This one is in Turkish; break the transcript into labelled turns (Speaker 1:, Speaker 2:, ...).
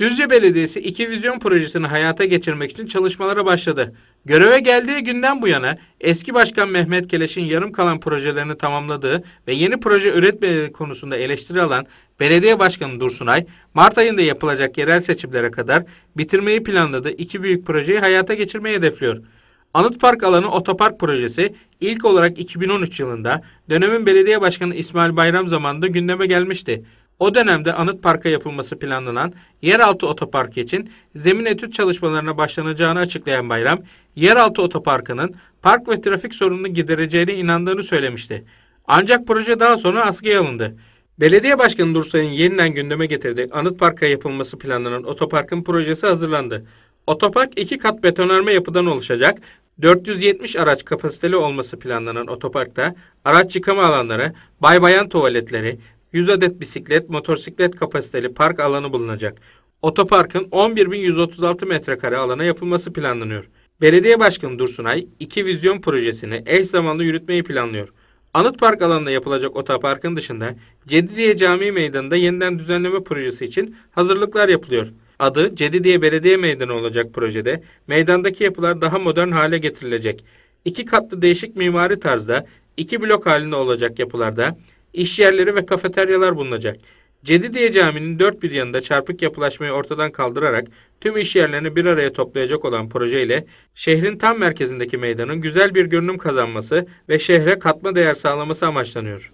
Speaker 1: Düzce Belediyesi iki vizyon projesini hayata geçirmek için çalışmalara başladı. Göreve geldiği günden bu yana eski başkan Mehmet Keleş'in yarım kalan projelerini tamamladığı ve yeni proje üretmediği konusunda eleştiri alan Belediye Başkanı Dursunay, Mart ayında yapılacak yerel seçimlere kadar bitirmeyi planladığı iki büyük projeyi hayata geçirmeyi hedefliyor. Anıt Park alanı otopark projesi ilk olarak 2013 yılında dönemin belediye başkanı İsmail Bayram zamanında gündeme gelmişti. O dönemde Anıt Park'a yapılması planlanan yeraltı otopark için zemin etüt çalışmalarına başlanacağını açıklayan Bayram, yeraltı otoparkının park ve trafik sorununu gidereceğine inandığını söylemişti. Ancak proje daha sonra askıya alındı. Belediye Başkanı Dursay'ın yeniden gündeme getirdiği Anıt Park'a yapılması planlanan otoparkın projesi hazırlandı. Otopark iki kat betonarme yapıdan oluşacak. 470 araç kapasiteli olması planlanan otoparkta araç yıkama alanları, bay bayan tuvaletleri, 100 adet bisiklet, motosiklet kapasiteli park alanı bulunacak. Otoparkın 11.136 metrekare alana yapılması planlanıyor. Belediye Başkanı Dursunay, iki vizyon projesini eş zamanlı yürütmeyi planlıyor. Anıt Park alanında yapılacak otoparkın dışında Cedidiye Camii Meydanı'nda yeniden düzenleme projesi için hazırlıklar yapılıyor. Adı Cedidiye Belediye Meydanı olacak projede meydandaki yapılar daha modern hale getirilecek. İki katlı değişik mimari tarzda iki blok halinde olacak yapılarda iş yerleri ve kafeteryalar bulunacak. Cedidiye Camii'nin dört bir yanında çarpık yapılaşmayı ortadan kaldırarak tüm iş yerlerini bir araya toplayacak olan projeyle şehrin tam merkezindeki meydanın güzel bir görünüm kazanması ve şehre katma değer sağlaması amaçlanıyor.